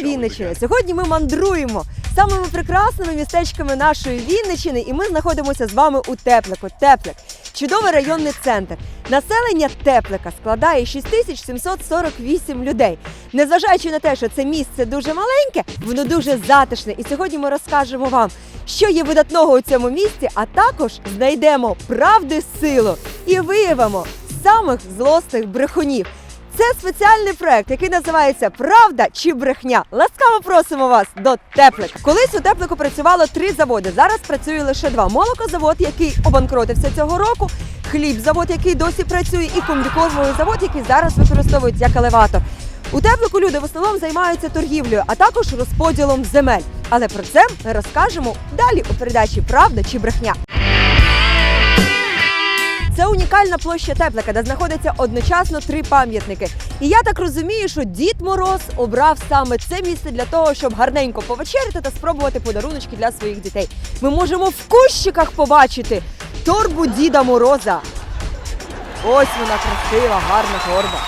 дня Вінниччини. Сьогодні ми мандруємо самими прекрасними містечками нашої Вінниччини, і ми знаходимося з вами у Теплику. Теплик чудовий районний центр. Населення Теплика складає 6748 людей. Незважаючи на те, що це місце дуже маленьке, воно дуже затишне. І сьогодні ми розкажемо вам, що є видатного у цьому місті, а також знайдемо правди силу і виявимо самих злостих брехунів. Це спеціальний проект, який називається Правда чи брехня. Ласкаво просимо вас до Теплика. Колись у Теплику працювало три заводи. Зараз працює лише два: молокозавод, який обанкротився цього року, хлібзавод, який досі працює, і комбікормовий завод, який зараз використовують як елеватор. У теплику люди в основному займаються торгівлею, а також розподілом земель. Але про це ми розкажемо далі у передачі Правда чи брехня. Це унікальна площа Теплика, де знаходяться одночасно три пам'ятники. І я так розумію, що Дід Мороз обрав саме це місце для того, щоб гарненько повечеряти та спробувати подаруночки для своїх дітей. Ми можемо в кущиках побачити торбу Діда Мороза. Ось вона красива, гарна торба.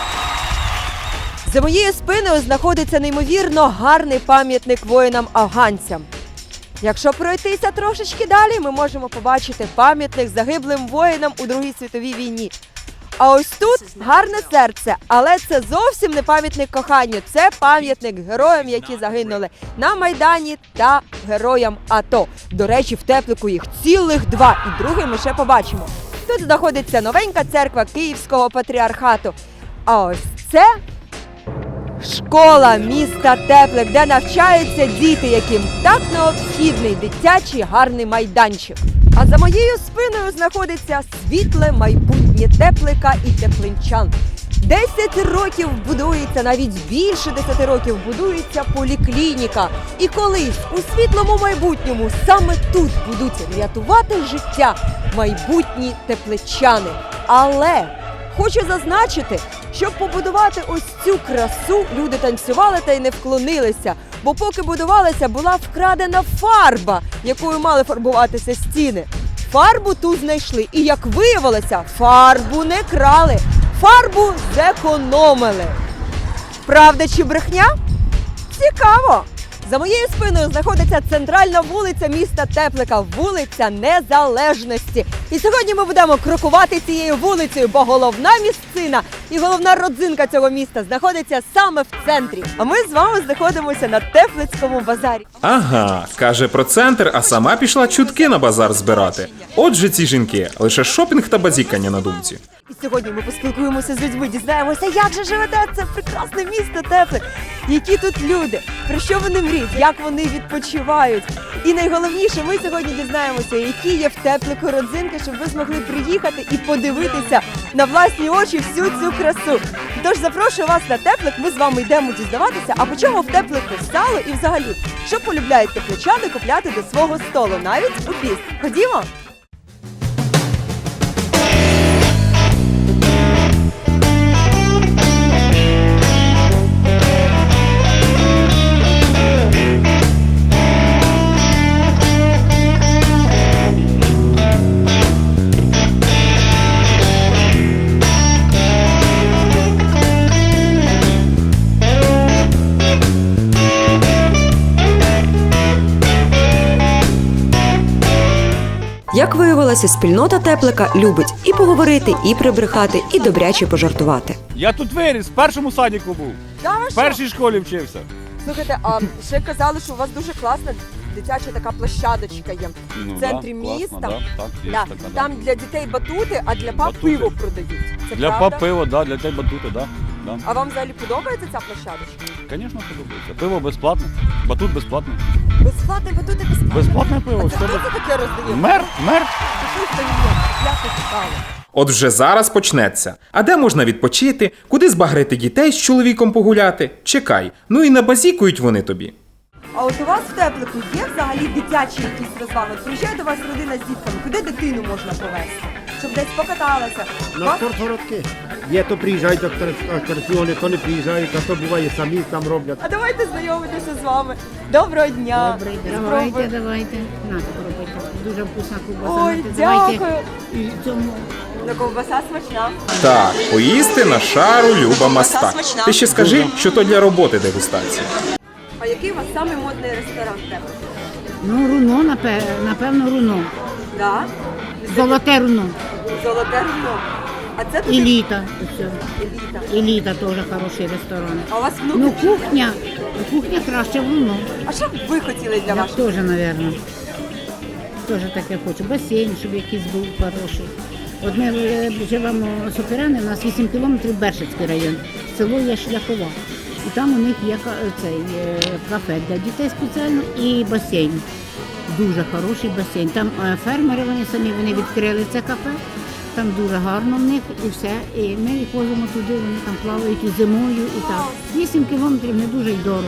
За моєю спиною знаходиться неймовірно гарний пам'ятник воїнам-афганцям. Якщо пройтися трошечки далі, ми можемо побачити пам'ятник загиблим воїнам у Другій світовій війні. А ось тут гарне серце, але це зовсім не пам'ятник коханню. Це пам'ятник героям, які загинули на Майдані та героям АТО. До речі, в теплику їх цілих два, і другий ми ще побачимо. Тут знаходиться новенька церква Київського патріархату. А ось це Школа міста Теплик, де навчаються діти, яким так необхідний дитячий гарний майданчик. А за моєю спиною знаходиться світле майбутнє теплика і теплинчан. Десять років будується, навіть більше 10 років будується поліклініка. І колись у світлому майбутньому саме тут будуть рятувати життя майбутні тепличани. Але Хочу зазначити, щоб побудувати ось цю красу, люди танцювали та й не вклонилися. Бо поки будувалася, була вкрадена фарба, якою мали фарбуватися стіни. Фарбу тут знайшли, і як виявилося, фарбу не крали, фарбу зекономили. Правда чи брехня? Цікаво! За моєю спиною знаходиться центральна вулиця міста Теплика, вулиця Незалежності. І сьогодні ми будемо крокувати цією вулицею, бо головна місцина і головна родзинка цього міста знаходиться саме в центрі. А ми з вами знаходимося на Теплицькому базарі. Ага, каже про центр, а сама пішла чутки на базар збирати. Отже, ці жінки лише шопінг та базікання на думці. І сьогодні ми поспілкуємося з людьми, дізнаємося, як же живете це прекрасне місто Теплик, які тут люди, про що вони мріють, як вони відпочивають. І найголовніше, ми сьогодні дізнаємося, які є в теплику родзинки, щоб ви змогли приїхати і подивитися на власні очі всю цю красу. Тож запрошую вас на теплик. Ми з вами йдемо дізнаватися, а по чому в теплику сало і взагалі, що полюбляють тепличани купляти до свого столу, навіть у піст. Ходімо. Як спільнота теплика любить і поговорити, і прибрехати, і добряче пожартувати. Я тут виріс, в першому садіку був, в першій школі вчився. Слухайте, а ще казали, що у вас дуже класна дитяча така площадочка є в центрі Ну да, класно, міста. Да, так, є Да, така, да. Там для дітей батути, а для пап Батути. пиво продають. Це Для правда? пап пиво, да, для тебе батути, да. Да. А вам взагалі подобається ця площадочка? Звісно, подобається. Пиво безплатне, батут безплатний. Безплатне батути безплатне. Безплатне пиво, А це все хто без- це таке роздає? Мер, мер. Є. Я це цікаво. От вже зараз почнеться. А де можна відпочити, куди збагрити дітей з чоловіком погуляти? Чекай, ну і набазікують вони тобі. А от у вас в теплику є взагалі дитячі якісь розваги? Приїжджає до вас родина з дітками, куди дитину можна повезти? Щоб десь покаталася. У На вас- коротке. Є, то приїжджають аттра- атракціони, то не приїжджають, а то буває самі там роблять. А давайте знайомитися з вами. Доброго дня. Добрий день. Спробуй. Давайте, давайте. На, пробуйте. Дуже вкусна ковбаса. Ой, давайте. дякую. І цьому Ну, ковбаса смачна. Так, поїсти на шару Люба Мастак. Ти ще скажи, що то для роботи дегустація. А який у вас самий модний ресторан в тебе? Ну, руно, напе- напевно, руно. Да? Золоте руно. Золоте руно. А це тут Еліта. Еліта. Еліта теж хороший ресторан. А у вас внуки? Ну, кухня. Кухня краще в руно. А що б ви хотіли для Я вашого? теж, мабуть. Теж таке хочу. Басейн, щоб якийсь був хороший. От ми е, живемо з Опірани, у нас 8 кілометрів Бершицький район. Село є Шляхова. І там у них є ка- цей е, кафе для дітей спеціально і басейн. Дуже хороший басейн. Там е, фермери вони самі вони відкрили це кафе. Там дуже гарно в них і все. І ми їх возимо туди, вони там плавають і зимою, і так. 8 кілометрів не дуже й дорого,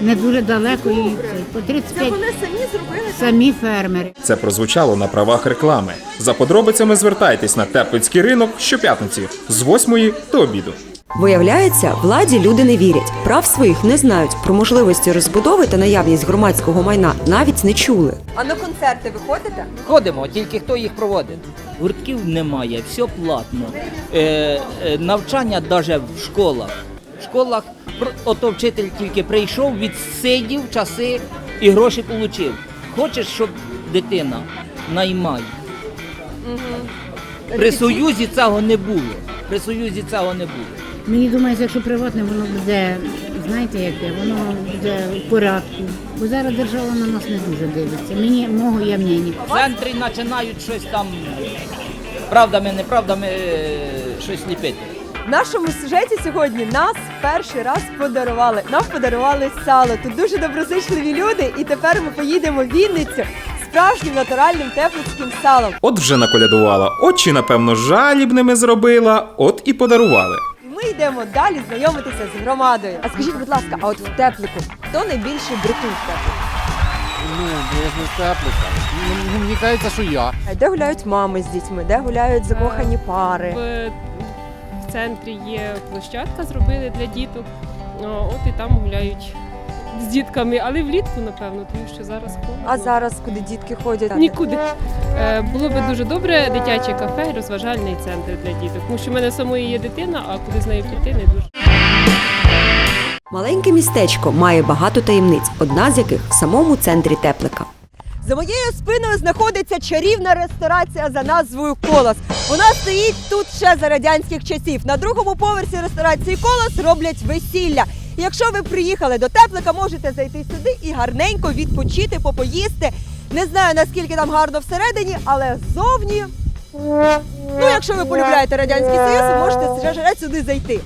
не дуже далеко. І це, по Це 35 вони самі зробили? самі фермери. Це прозвучало на правах реклами. За подробицями звертайтесь на Теплицький ринок щоп'ятниці з 8 до обіду. Виявляється, владі люди не вірять, прав своїх не знають, про можливості розбудови та наявність громадського майна навіть не чули. А на концерти ви ходите? Ходимо, тільки хто їх проводить. Гуртків немає, все платно. Е, е, навчання навіть в школах. В школах ото вчитель тільки прийшов, відсидів часи і гроші отримав. Хочеш, щоб дитина наймай. При Союзі цього не було. При Союзі цього не було. Мені думається, якщо приватне, воно буде, знаєте, яке, воно буде в порядку. Бо зараз держава на нас не дуже дивиться. Мені мого є мнення. В центрі починають щось там правдами, неправдами е, щось ліпити. В нашому сюжеті сьогодні нас перший раз подарували. Нам подарували сало. Тут дуже доброзичливі люди, і тепер ми поїдемо в Вінницю справжнім натуральним теплицьким салом. От вже наколядувала, очі, напевно, жалібними зробила, от і подарували. Ми йдемо далі знайомитися з громадою. А скажіть, будь ласка, а от в теплику хто найбільше брехун в теплику? Ну, я ж не степлика. Ну, мені кажеться, що я. Де гуляють мами з дітьми, де гуляють закохані пари? В, в центрі є площадка, зробили для діток. О, От і там гуляють з дітками, але влітку, напевно, тому що зараз холодно. А зараз куди дітки ходять? Нікуди. Е, було би дуже добре дитяче кафе, розважальний центр для діток. Тому що в мене самої є дитина, а куди з нею піти не дуже. Маленьке містечко має багато таємниць, одна з яких в самому центрі теплика. За моєю спиною знаходиться чарівна ресторація за назвою Колос. Вона стоїть тут ще за радянських часів. На другому поверсі ресторації Колос роблять весілля. Якщо ви приїхали до теплика, можете зайти сюди і гарненько відпочити, попоїсти. Не знаю наскільки там гарно всередині, але ззовні. Ну, якщо ви полюбляєте радянський союз, можете сюди зайти.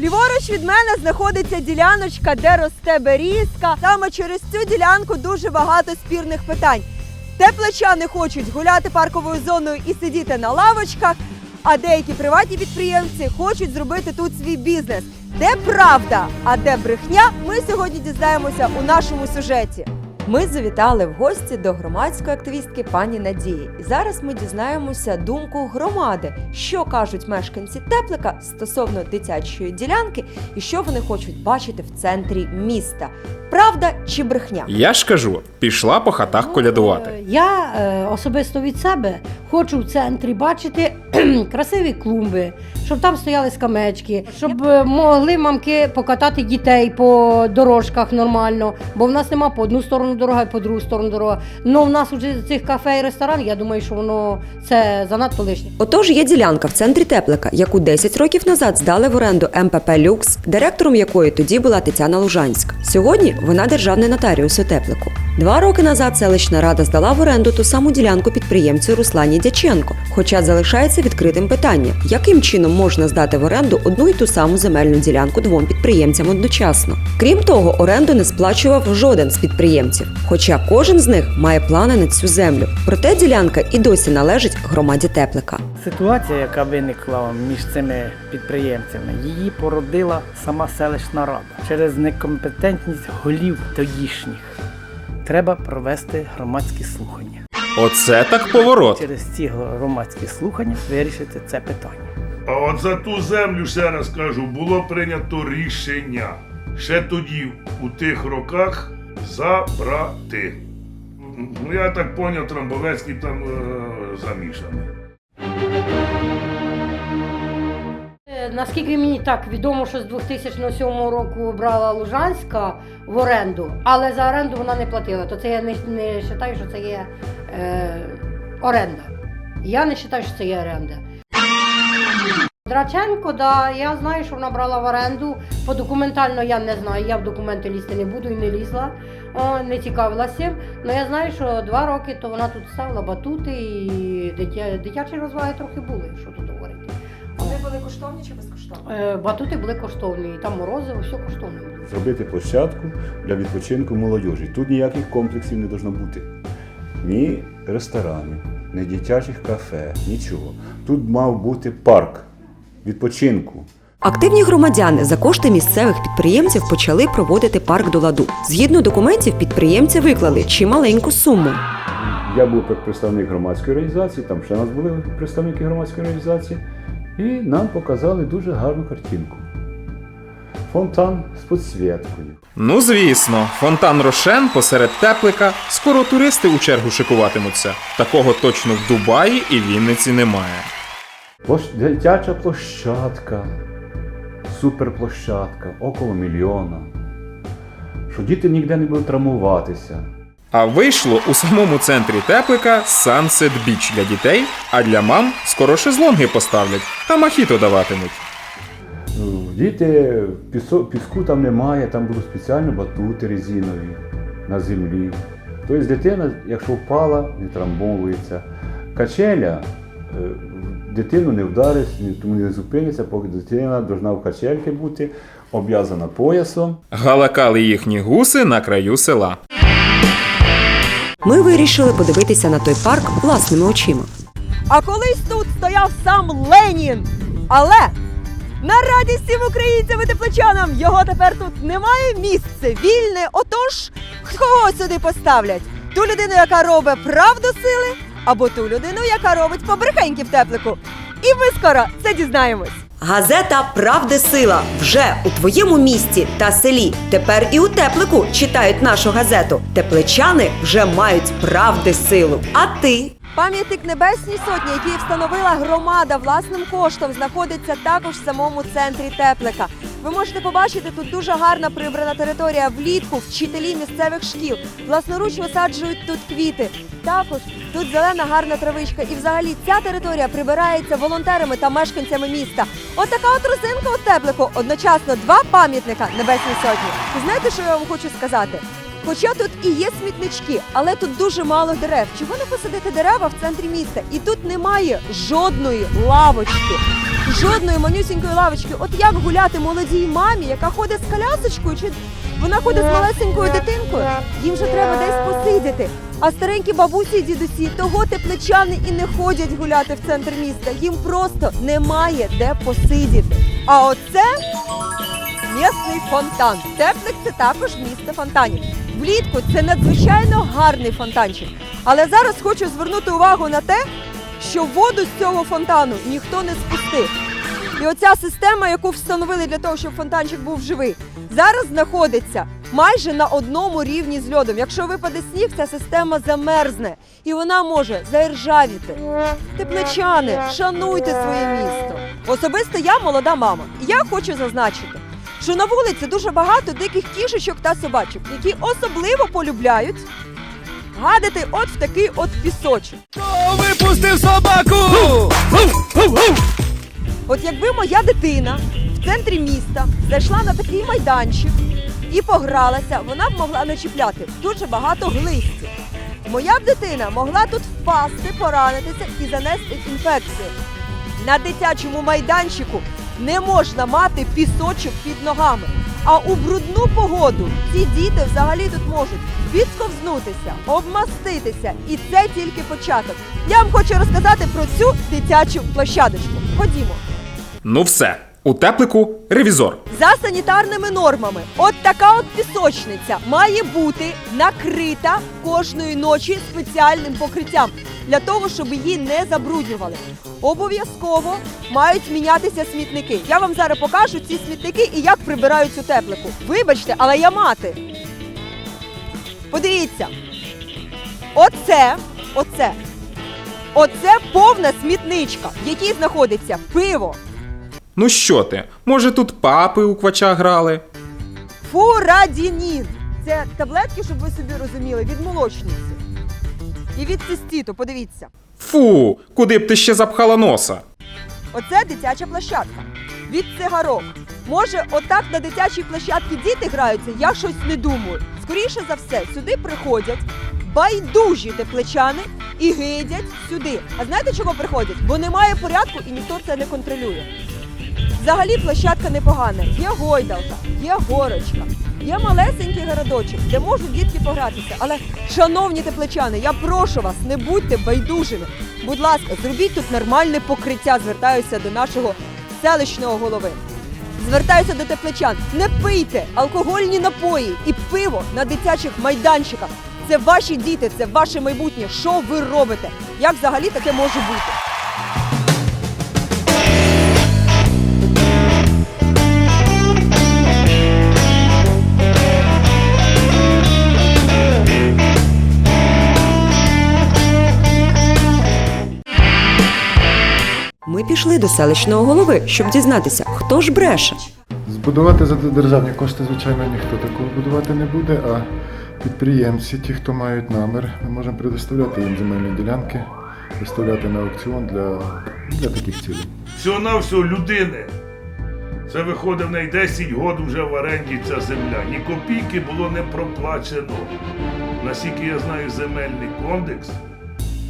Ліворуч від мене знаходиться діляночка, де росте берізка. Саме через цю ділянку дуже багато спірних питань. Тепличани хочуть гуляти парковою зоною і сидіти на лавочках, а деякі приватні підприємці хочуть зробити тут свій бізнес. Де правда, а де брехня, ми сьогодні дізнаємося у нашому сюжеті. Ми завітали в гості до громадської активістки пані Надії. І зараз ми дізнаємося думку громади, що кажуть мешканці Теплика стосовно дитячої ділянки і що вони хочуть бачити в центрі міста. Правда чи брехня? Я ж кажу, пішла по хатах колядувати. Е, Я е, особисто від себе хочу в центрі бачити красиві клумби, щоб там стояли скамечки, щоб е, могли мамки покатати дітей по дорожках нормально, бо в нас нема по одну сторону дорога і по другу сторону дорога. Ну в нас уже цих кафе і ресторанів, я думаю, що воно це занадто лишнє. Отож, є ділянка в центрі Теплика, яку 10 років назад здали в оренду МПП Люкс, директором якої тоді була Тетяна Лужанська. Сьогодні вона державний нотаріус у Теплику. Два роки назад селищна рада здала в оренду ту саму ділянку підприємцю Руслані Дяченко. Хоча залишається відкритим питання, яким чином можна здати в оренду одну і ту саму земельну ділянку двом підприємцям одночасно. Крім того, оренду не сплачував жоден з підприємців, хоча кожен з них має плани на цю землю. Проте ділянка і досі належить громаді Теплика. Ситуація, яка виникла між цими підприємцями, її породила сама селищна рада через некомпетентність голів тодішніх. Треба провести громадські слухання. Оце так поворот. Через ці громадські слухання вирішити це питання. А от за ту землю, ще раз кажу, було прийнято рішення ще тоді, у тих роках, забрати. Ну, я так поняв, Трамбовецький там е, замішаний. Наскільки мені так відомо, що з 2007 року брала Лужанська в оренду, але за оренду вона не платила. То це я не, не вважаю, що це є е, оренда. Я не вважаю, що це є оренда. Драченко, да, я знаю, що вона брала в оренду. По документально я не знаю, я в документи лізти не буду і не лізла, о, не цікавилася. Але я знаю, що два роки то вона тут ставила батути і дитя, дитячі розваги трохи були, що тут говорити. Були коштовні чи безкоштовні? Е, Батути були коштовні, і там морозиво, все коштовне було. зробити площадку для відпочинку молодіжі. Тут ніяких комплексів не должно бути. Ні ресторанів, ні дитячих кафе, нічого. Тут мав бути парк відпочинку. Активні громадяни за кошти місцевих підприємців почали проводити парк до ладу. Згідно документів, підприємці виклали чималеньку суму. Я був як представник громадської організації, там ще у нас були представники громадської організації, і нам показали дуже гарну картинку. Фонтан з підсвіткою. Ну звісно, фонтан Рошен посеред теплика. Скоро туристи у чергу шикуватимуться. Такого точно в Дубаї і Вінниці немає. Площ- Дитяча площадка, суперплощадка, около мільйона. Що діти ніде не будуть травмуватися. А вийшло у самому центрі теплика Sunset Beach для дітей, а для мам скоро шезлонги поставлять та махіто даватимуть. Ну, Діти, піску там немає, там будуть спеціально батути резинові на землі. Тобто дитина, якщо впала, не травмовується. Качеля е, дитину не вдарить, тому не зупиниться, поки дитина повинна в качельки бути, обв'язана поясом. Галакали їхні гуси на краю села. Ми вирішили подивитися на той парк власними очима. А колись тут стояв сам Ленін. Але на радість всім українцям і тепличанам його тепер тут немає місце вільне. Отож, кого сюди поставлять? Ту людину, яка робить правду сили, або ту людину, яка робить побрехеньки в теплику. І ми скоро це дізнаємось. Газета Правди сила вже у твоєму місті та селі. Тепер і у теплику читають нашу газету. Тепличани вже мають правди силу. А ти? Пам'ятник Небесній Сотні, який встановила громада власним коштом, знаходиться також в самому центрі теплика. Ви можете побачити тут дуже гарна прибрана територія. Влітку вчителі місцевих шкіл власноруч висаджують тут квіти. Також тут зелена гарна травичка. І взагалі ця територія прибирається волонтерами та мешканцями міста. От така от розинка у теплику. Одночасно два пам'ятника Небесній Сотні. І знаєте, що я вам хочу сказати? Хоча тут і є смітнички, але тут дуже мало дерев. Чого не посадити дерева в центрі міста? І тут немає жодної лавочки, жодної манюсінької лавочки. От як гуляти молодій мамі, яка ходить з колясочкою, чи вона ходить з малесенькою дитинкою? Їм вже треба десь посидіти. А старенькі бабусі і дідусі того тепличани і не ходять гуляти в центр міста. Їм просто немає де посидіти. А оце Місний фонтан. Теплик це також місце фонтанів. Влітку це надзвичайно гарний фонтанчик. Але зараз хочу звернути увагу на те, що воду з цього фонтану ніхто не спустив. І оця система, яку встановили для того, щоб фонтанчик був живий, зараз знаходиться майже на одному рівні з льодом. Якщо випаде сніг, ця система замерзне і вона може заіржавіти. Тепличани, шануйте своє місто. Особисто я молода мама. І я хочу зазначити, що на вулиці дуже багато диких кішечок та собачок, які особливо полюбляють гадити от в такий от пісочок. Випустив собаку! От якби моя дитина в центрі міста зайшла на такий майданчик і погралася, вона б могла не чіпляти дуже багато глистів. Моя б дитина могла тут впасти, поранитися і занести інфекцію. На дитячому майданчику не можна мати пісочок під ногами. А у брудну погоду ці діти взагалі тут можуть підсковзнутися, обмаститися. І це тільки початок. Я вам хочу розказати про цю дитячу площадочку. Ходімо. Ну все, у теплику ревізор. За санітарними нормами, от така от пісочниця має бути накрита кожної ночі спеціальним покриттям для того, щоб її не забруднювали. Обов'язково мають мінятися смітники. Я вам зараз покажу ці смітники і як прибирають цю теплику. Вибачте, але я мати. Подивіться. Оце, оце, оце повна смітничка, в якій знаходиться пиво, Ну що ти? Може тут папи у квача грали? Фурадінін. Це таблетки, щоб ви собі розуміли, від молочниці. І від цистіту, подивіться. Фу, куди б ти ще запхала носа? Оце дитяча площадка. Від цигарок. Може, отак на дитячій площадці діти граються, я щось не думаю. Скоріше за все, сюди приходять байдужі тепличани і гидять сюди. А знаєте, чого приходять? Бо немає порядку і ніхто це не контролює. Взагалі площадка непогана. Є гойдалка, є горочка, є малесенький городочок, де можуть дітки погратися. Але, шановні тепличани, я прошу вас, не будьте байдужими. Будь ласка, зробіть тут нормальне покриття. Звертаюся до нашого селищного голови. Звертаюся до тепличан. Не пийте алкогольні напої і пиво на дитячих майданчиках. Це ваші діти, це ваше майбутнє. Що ви робите? Як взагалі таке може бути? Пішли до селищного голови, щоб дізнатися, хто ж бреше. Збудувати за державні кошти, звичайно, ніхто такого будувати не буде, а підприємці, ті, хто мають намір, ми можемо предоставляти їм земельні ділянки, виставляти на аукціон для, для таких цілей. Всього на всього людини. Це виходить в неї 10 років вже в оренді ця земля. Ні копійки було не проплачено. Наскільки я знаю земельний кодекс,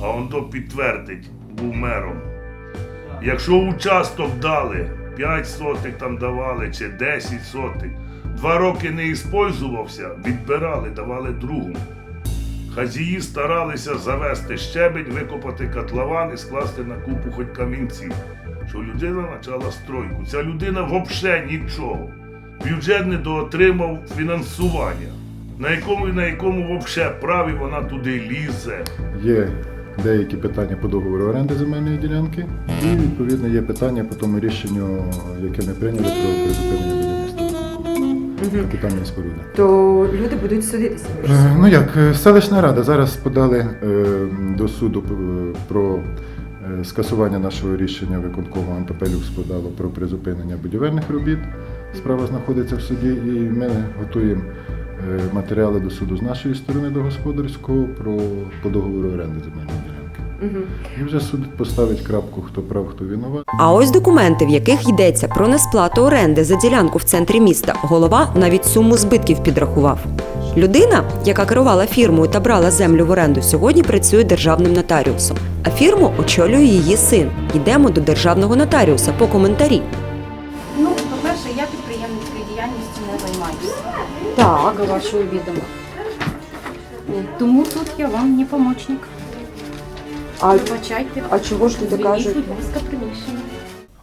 а он то підтвердить, був мером. Якщо участок дали, 5 сотих там давали чи 10 сотих, два роки не іспользувався, відбирали, давали другому. Хазії старалися завести щебень, викопати котлован і скласти на купу хоч камінців. Що людина почала стройку. Ця людина взагалі нічого. Бюджет не доотримав фінансування. На якому і на якому взагалі праві вона туди лізе. Є деякі питання по договору оренди земельної ділянки, і відповідно є питання по тому рішенню, яке ми прийняли про призупинення будівництва. Капітальної споруди. То люди будуть судитися. Е, Ну як, е, селищна рада зараз подали е, до суду про скасування нашого рішення виконкому Антопелюкс подало про призупинення будівельних робіт. Справа знаходиться в суді, і ми готуємо матеріали до суду з нашої сторони до господарського про по договору оренди земельної ділянки. І вже суд поставить крапку, хто прав, хто винуват. А ось документи, в яких йдеться про несплату оренди за ділянку в центрі міста. Голова навіть суму збитків підрахував. Людина, яка керувала фірмою та брала землю в оренду, сьогодні працює державним нотаріусом. А фірму очолює її син. Йдемо до державного нотаріуса по коментарі. Так. До вашого відома. Тому тут я вам не помічник. А, Вибачайте. а чого ж люди Звільніть, кажуть? будь ласка, приміщення.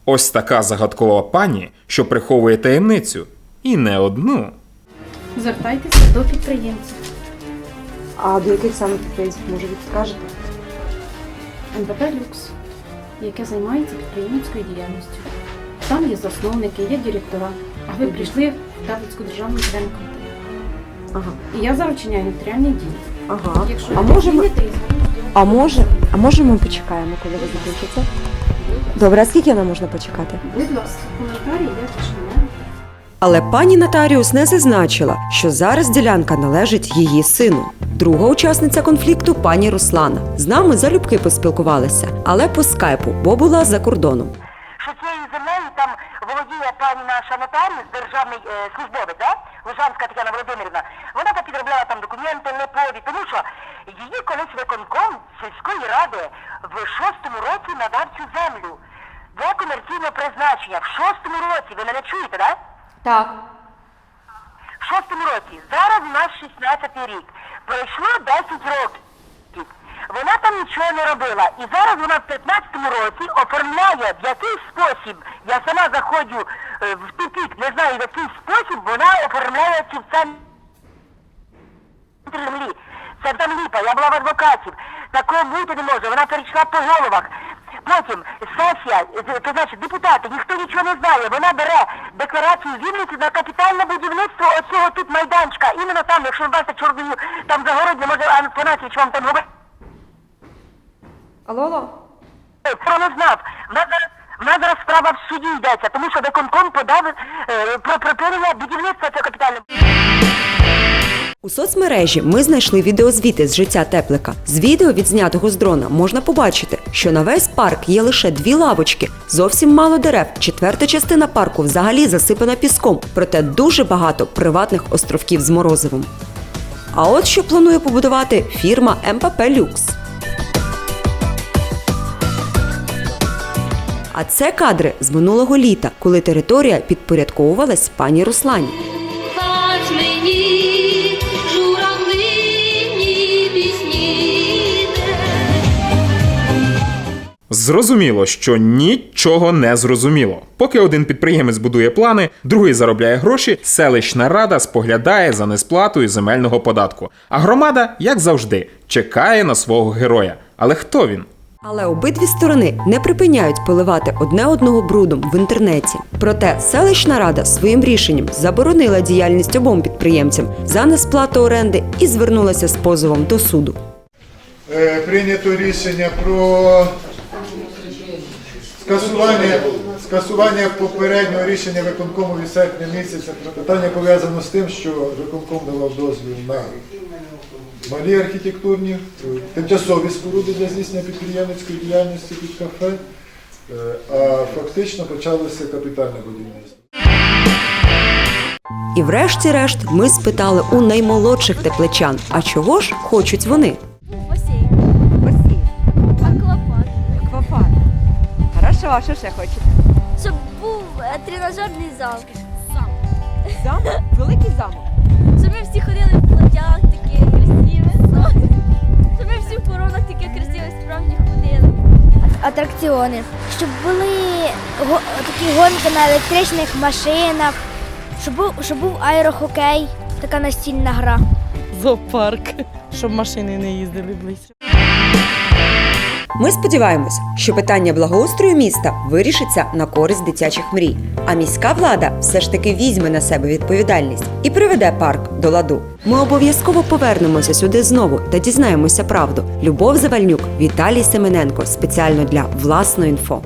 Ось така загадкова пані, що приховує таємницю. І не одну. Звертайтеся до підприємців. А до яких саме підприємств, може ви підкажете? НПП Люкс, яке займається підприємницькою діяльністю. Там є засновники, є директора. А ви прийшли в Таврицьку державну зеленку. Ага. І я зараз вчиняю нотаріальні дії. Ага. Якщо А і зараз а може, а може ми почекаємо, коли ви закінчите? Добре, а скільки нам можна почекати? Будь ласка, коментарі я починаю. Але пані нотаріус не зазначила, що зараз ділянка належить її сину. Друга учасниця конфлікту пані Руслана. З нами залюбки поспілкувалися, але по скайпу, бо була за кордоном. що цією землею там володіє пані наша нотаріус, державний е, службовець, да? Лужанська Тетяна Володимирівна. Вона так підробляла там документи, не непові, тому що її колись виконком сільської ради в шостому році надав цю землю для комерційного призначення. В шостому році, ви мене чуєте, да? Так. В шостому році. Зараз у нас 16 рік. Пройшло 10 років. Вона там нічого не робила. І зараз вона в 15-му році оформляє в який спосіб. Я сама заходжу е, в тупік, не знаю в який спосіб вона оформляє цю центр землі. Це там ліпа, я була в адвокатів. Такого бути не може. Вона перейшла по головах. Потім сесія, е, то значить депутати, ніхто нічого не знає. Вона бере декларацію Вінниці на капітальне будівництво оцього тут майданчика. Іменно там, якщо ви бачите чорною там загородні, може Антонасович вам там говорить. Алло, алло. Хто не знав? Зараз, У нас зараз справа в суді йдеться, тому що виконком подав е, про припинення будівництва цього капітального. У соцмережі ми знайшли відеозвіти з життя теплика. З відео, відзнятого з дрона, можна побачити, що на весь парк є лише дві лавочки, зовсім мало дерев. Четверта частина парку взагалі засипана піском, проте дуже багато приватних островків з морозивом. А от що планує побудувати фірма МПП Люкс. А це кадри з минулого літа, коли територія підпорядковувалась пані Руслані. Зрозуміло, що нічого не зрозуміло. Поки один підприємець будує плани, другий заробляє гроші, селищна рада споглядає за несплатою земельного податку. А громада, як завжди, чекає на свого героя. Але хто він? Але обидві сторони не припиняють поливати одне одного брудом в інтернеті. Проте селищна рада своїм рішенням заборонила діяльність обом підприємцям за несплату оренди і звернулася з позовом до суду. Е, Прийнято рішення про скасування, скасування попереднього рішення виконкому від серпня місяця. Питання пов'язано з тим, що виконком давав дозвіл на малі архітектурні, е, тимчасові споруди для здійснення підприємницької діяльності під кафе, е, а фактично почалося капітальне будівництво. І врешті-решт ми спитали у наймолодших тепличан, а чого ж хочуть вони? Басейн. Аквапарк. Аквапарк. Хорошо, а що ще хочете? Щоб був е, тренажерний зал. Замок? Великий замок. Щоб ми всі ходили в красиві. Щоб ми всі коронах такі красиві справді ходили. Атракціони. Щоб були го- такі гонки на електричних машинах. Щоб був, щоб був аерохокей, така настільна гра. Зоопарк, щоб машини не їздили близько. Ми сподіваємось, що питання благоустрою міста вирішиться на користь дитячих мрій. А міська влада все ж таки візьме на себе відповідальність і приведе парк до ладу. Ми обов'язково повернемося сюди знову та дізнаємося правду. Любов Завальнюк, Віталій Семененко спеціально для власної інфо.